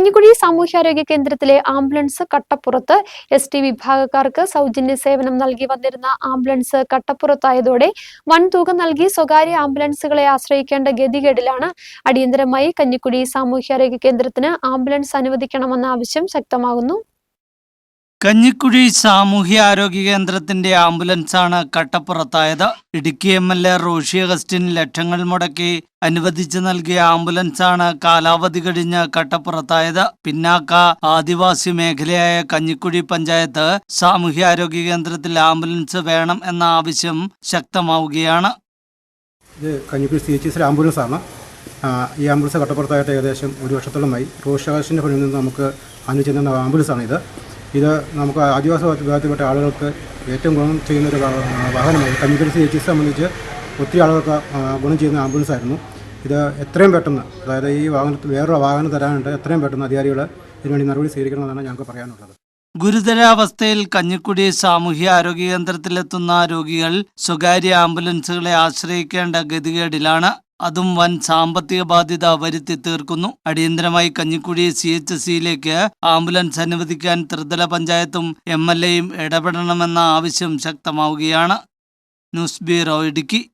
കഞ്ഞിക്കുഴി സാമൂഹ്യാരോഗ്യ കേന്ദ്രത്തിലെ ambulance കട്ടപ്പുറത്ത് S T വിഭാഗക്കാർക്ക് സൗജന്യ സേവനം നൽകി വന്നിരുന്ന ആംബുലൻസ് കട്ടപ്പുറത്തായതോടെ വൻതുക നൽകി സ്വകാര്യ ആംബുലൻസുകളെ ആശ്രയിക്കേണ്ട ഗതികേടിലാണ് അടിയന്തരമായി കഞ്ഞിക്കുഴി സാമൂഹ്യാരോഗ്യ കേന്ദ്രത്തിന് ആംബുലൻസ് അനുവദിക്കണമെന്ന ആവശ്യം ശക്തമാകുന്നു. കഞ്ഞിക്കുഴി സാമൂഹ്യ ആരോഗ്യ കേന്ദ്രത്തിന്റെ ആംബുലൻസാണ് കട്ടപ്പുറത്തായത്. Idukki M L A Roshi Augustine ലക്ഷങ്ങൾ മുടക്കി അനുവദിച്ചു നൽകിയ ആംബുലൻസാണ് കാലാവധി കഴിഞ്ഞ് കട്ടപ്പുറത്തായത്. പിന്നാക്ക ആദിവാസി മേഖലയായ കഞ്ഞിക്കുഴി പഞ്ചായത്ത് സാമൂഹ്യ ആരോഗ്യ കേന്ദ്രത്തിൽ ആംബുലൻസ് വേണം എന്ന ആവശ്യം ശക്തമാവുകയാണ്. ഇത് ഈ ആംബുലൻസ് കട്ടപ്പുറത്തായിട്ട് ഏകദേശം ഒരു വർഷത്തോളമായി റോഷാകാശിന്റെ ഭവനിൽ നിന്ന് നമുക്ക് ആംബുലൻസ് ആണ് ഇത് ഇത് നമുക്ക് ആദിവാസി വിഭാഗത്തിൽപ്പെട്ട ആളുകൾക്ക് ഏറ്റവും ഗുണം ചെയ്യുന്ന ഒരു വാഹനമായി കഞ്ഞിക്കുഴി സി എച്ച് സംബന്ധിച്ച് ഒത്തിരി ആളുകൾക്ക് ഗുണം ചെയ്യുന്ന ആംബുലൻസ് ആയിരുന്നു. ഇത് എത്രയും പെട്ടെന്ന് അതായത് ഈ വാഹനത്തിൽ വേറൊരു വാഹനം തരാനുണ്ട് എത്രയും പെട്ടെന്ന് അധികാരികൾ ഇതിനുവേണ്ടി നടപടി സ്വീകരിക്കണമെന്നാണ് ഞങ്ങൾക്ക് പറയാനുള്ളത്. ഗുരുതരാവസ്ഥയിൽ കഞ്ഞിക്കുടി സാമൂഹ്യ ആരോഗ്യ കേന്ദ്രത്തിലെത്തുന്ന രോഗികൾ സ്വകാര്യ ആംബുലൻസുകളെ ആശ്രയിക്കേണ്ട ഗതികേടിലാണ് അതും വൻ സാമ്പത്തിക ബാധ്യത വരുത്തി തീർക്കുന്നു. അടിയന്തരമായി കഞ്ഞിക്കുഴി സി എച്ച് സിയിലേക്ക് ആംബുലൻസ് അനുവദിക്കാൻ ത്രിതല പഞ്ചായത്തും എം എൽ എയും ഇടപെടണമെന്ന ആവശ്യം ശക്തമാവുകയാണ്. News bureau Idukki.